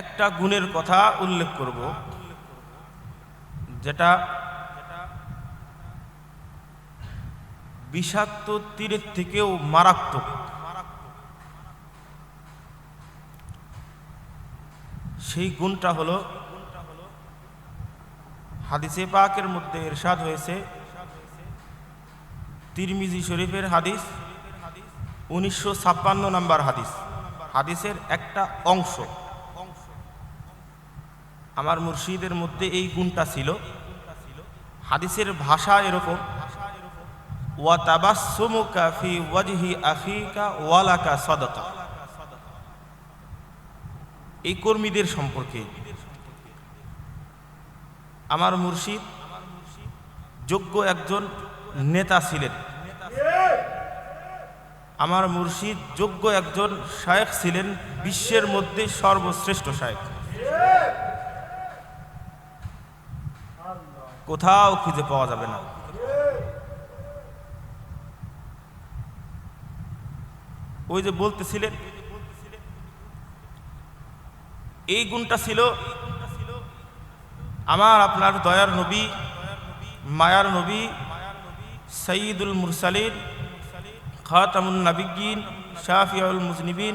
একটা গুণের কথা উল্লেখ করব, যেটা বিষাক্ত তীরের থেকেও মারাত্মক। সেই গুণটা হলো, হাদিসে পাকের মধ্যে এরশাদ হয়েছে। তিরমিজি শরীফের হাদিস, উনিশশো ছাপ্পান্ন নম্বর হাদিস। হাদিসের একটা অংশ। আমার মুর্শিদের মধ্যে এই গুণটা ছিল। হাদিসের ভাষা এরকম, ওয়া তাবাসসুমুকা ফি ওয়াজহি আখিকা ওয়ালাকা সাদাকা। এই কর্মীদের সম্পর্কে। আমার মুর্শিদ যোগ্য একজন নেতা ছিলেন। আমার মুর্শিদ যোগ্য একজন শায়েখ ছিলেন, বিশ্বের মধ্যে সর্বশ্রেষ্ঠ শায়েখ। কোথাও খুঁজে পাওয়া যাবে না। ওই যে বলতেছিলেন, এই গুণটা ছিল আমার আপনার দয়ার নবী, মায়ার নবী সঈদুল মুরসালিন, খাতামুন নাবিগিন শাফিউল মুজনিবিন,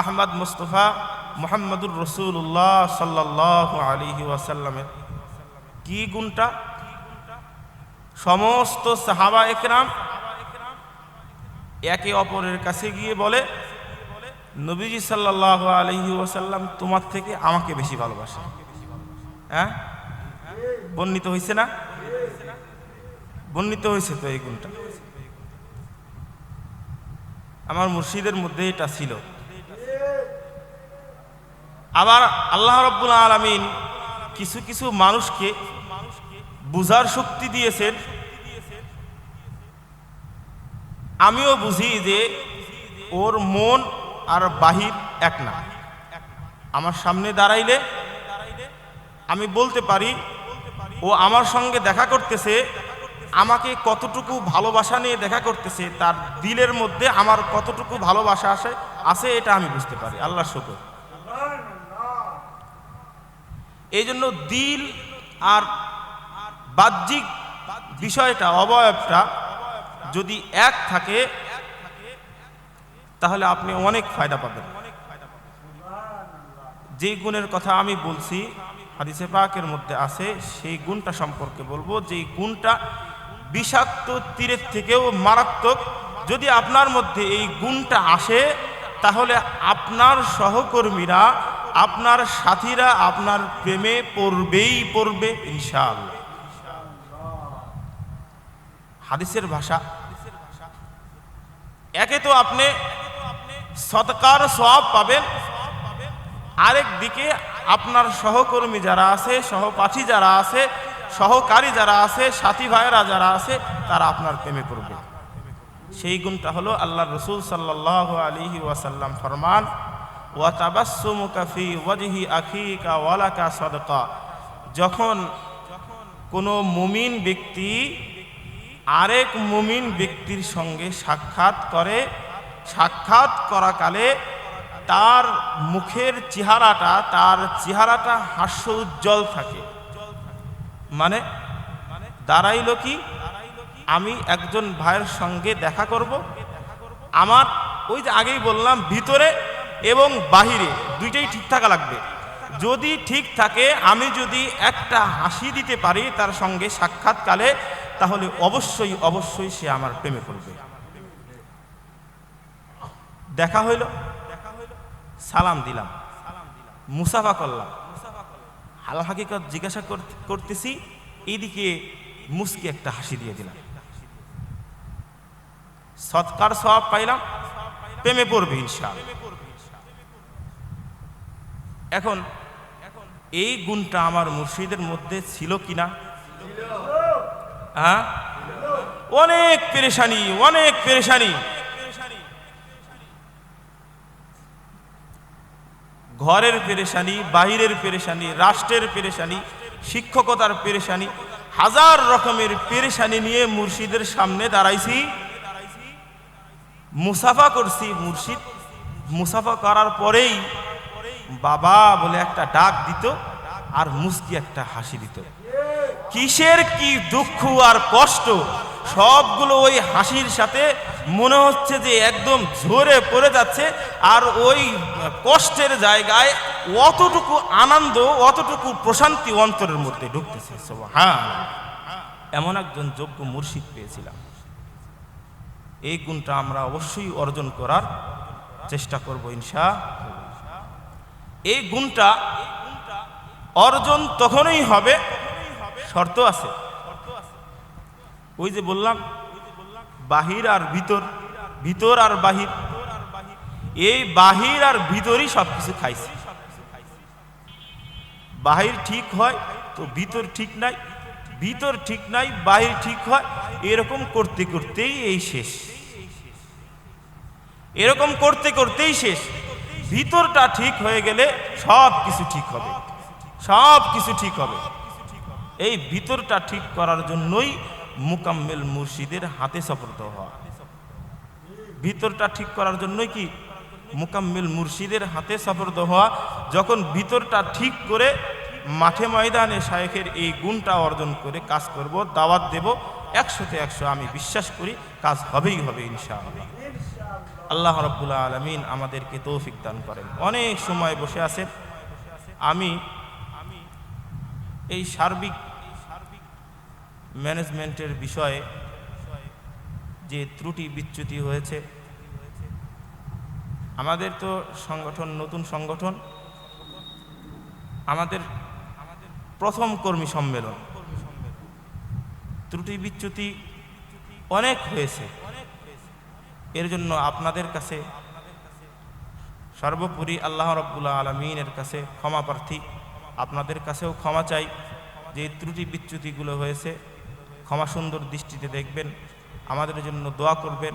আহমদ মুস্তফা, মোহাম্মদুর রসুল্লাহ সাল্লাহ আলিহি ওয়াসাল্লামের। কি গুণটা? সমস্ত সাহাবা একরাম একে অপরের কাছে গিয়ে বলে, নবীজি সাল্লাহ আলহি ওসাল্লাম তোমার থেকে আমাকে বেশি ভালোবাসে হ্যাঁ? বর্ণিত হয়েছে না? বর্ণিত হয়েছে তো এই গুণটা। আমার মুর্শিদের মধ্যে এটা ছিল। আবার আল্লাহ রব্বুল আলমিন কিছু কিছু মানুষকে বুঝার শক্তি দিয়েছেন। আমিও বুঝি যে ওর মন আর বাহির এক না। আমার সামনে দাঁড়াইলে আমি বলতে পারি, ও আমার সঙ্গে দেখা করতেছে, আমাকে কতটুকু ভালোবাসা নিয়ে দেখা করতেছে, তার দিলের মধ্যে আমার কতটুকু ভালোবাসা আসে আছে এটা আমি বুঝতে পারি। আল্লাহ শুকর। এই জন্য দিল আর বাহ্যিক বিষয়টা, অবয়বটা যদি এক থাকে, তাহলে আপনি অনেক ফায়দা পাবেন। যে গুণের কথা আমি বলছি, হাদিসে পাকের মধ্যে আছে, সেই গুণটা সম্পর্কে বলব, যে গুণটা বিষাক্ত তীরের থেকেও মারাত্মক। যদি আপনার মধ্যে এই গুণটা আসে, তাহলে আপনার সহকর্মীরা আপনার সাথীরা আপনার প্রেমে পড়বেই পড়বে, ইনশাআল্লাহ। হাদিসের ভাষা। একে তো আপনি সৎকার সব পাবেন। আরেক দিকে আপনার সহকর্মী যারা আছে, সহপাঠী যারা আছে, সহকারী যারা আছে, সাথী ভাইয়েরা যারা আছে, তারা আপনার প্রেমে পড়বে। সেই গুণটা হলো আল্লাহ রসুল সাল্লাহ আলিহি ওয়াসাল্লাম ফরমান ওয়ালাকা সাদকা। যখন কোনো মুমিন ব্যক্তি আরেক মুমিন ব্যক্তির সঙ্গে সাক্ষাৎ করে, সাক্ষাৎ করাকালে তার মুখের চেহারাটা, তার চেহারাটা হাস্য উজ্জ্বল থাকে। মানে দাঁড়াইল কি? আমি একজন ভাইয়ের সঙ্গে দেখা করব। আমার ওই যে আগেই বললাম, ভিতরে এবং বাহিরে দুইটাই ঠিক থাকা লাগবে। যদি ঠিক থাকে, আমি যদি একটা হাসি দিতে পারি তার সঙ্গে সাক্ষাৎকালে, তাহলে অবশ্যই অবশ্যই সে আমার প্রেমে পড়বে। দেখা হইল। সালাম দিলাম। মুসাফা করলাম। হাল হাকিকত জিজ্ঞাসা করতেছি, এইদিকে মুসকি একটা হাসি দিয়ে দিলাম। সৎকার সব পাইলাম। প্রেমে পড়বে ইনশাল এখন এই গুণটা আমার মুর্শিদের মধ্যে ছিল কিনা? হ্যাঁ? অনেক পেরেশানি অনেক পেরেশানি। ঘরের পেরেশানি, বাহিরের পেরেশানি, রাষ্ট্রের পেরেশানি, শিক্ষকতার পেরেশানি, হাজার রকমের পেরেশানি নিয়ে মুর্শিদের সামনে দাঁড়াইছি। মুসাফা করছি মুর্শিদ। মুসাফা করার পরেই বাবা বলে একটা ডাক দিত আর মুস্কি একটা হাসি দিত। কিসের কি দুঃখ আর কষ্ট? সবগুলো ওই হাসির সাথে মনে হচ্ছে যে একদম ঝরে পড়ে যাচ্ছে আর ওই কষ্টের জায়গায় অতটুকু আনন্দ, অতটুকু প্রশান্তি অন্তরের মধ্যে ঢুকতেছে। হ্যাঁ এমন একজন যোগ্য মুর্শিদ পেয়েছিলাম। এই গুণটা আমরা অবশ্যই অর্জন করার চেষ্টা করব ইনশা এই গুণটা অর্জন তখনই হবে, শর্ত আছে। ওই যে বললাম, বাহির আর ভিতর ভিতর আর বাহির। এই বাহির আর ভিতরই সব কিছু খাইছে। বাহির ঠিক হয় তো ভিতর ঠিক নাই, ভিতর ঠিক নাই, বাহির ঠিক হয়, এরকম করতে করতেই এই শেষ। এরকম করতে করতেই শেষ। ভিতরটা ঠিক হয়ে গেলে সব কিছু ঠিক হবে। সব কিছু ঠিক হবে। এই ভিতরটা ঠিক করার জন্যই মুকাম্মেল মুর্শিদের হাতে সফরত হওয়া। ভিতরটা ঠিক করার জন্যই কি? মুকাম্মেল মুর্শিদের হাতে সফরত হওয়া। যখন ভিতরটা ঠিক করে মাঠে ময়দানে শায়েখের এই গুণটা অর্জন করে কাজ করব, দাওয়াত দেব, একশোতে একশো আমি বিশ্বাস করি কাজ হবেই হবে ইনশাআল্লাহ। আল্লাহ রব্বুল্লা আলমিন আমাদেরকে তৌফিক দান করেন। অনেক সময় বসে আছে আমি এই সার্বিক ম্যানেজমেন্টের বিষয়ে যে ত্রুটি বিচ্যুতি হয়েছে, আমাদের তো সংগঠন নতুন সংগঠন, আমাদের প্রথম কর্মী সম্মেলন। ত্রুটি বিচ্যুতি অনেক হয়েছে। এর জন্য আপনাদের কাছে সর্বোপরি আল্লাহ রব্বুল্লা আলমিনের কাছে ক্ষমা প্রার্থী। আপনাদের কাছেও ক্ষমা চাই। যে ত্রুটি বিচ্যুতিগুলো হয়েছে, ক্ষমা সুন্দর দৃষ্টিতে দেখবেন। আমাদের জন্য দোয়া করবেন।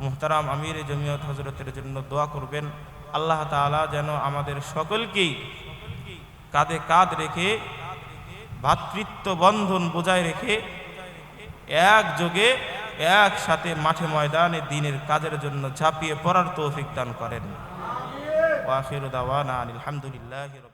মুহতারাম আমির জমিয়ত হজরতের জন্য দোয়া করবেন। আল্লাহ তাআলা যেন আমাদের সকলকেই কাঁধে কাঁধ রেখে ভাতৃত্ব বন্ধন বজায় রেখে একযোগে একসাথে মাঠে ময়দানে দিনের কাজের জন্য ঝাঁপিয়ে পড়ার তৌফিক দান করেন। আলহামদুলিল্লাহ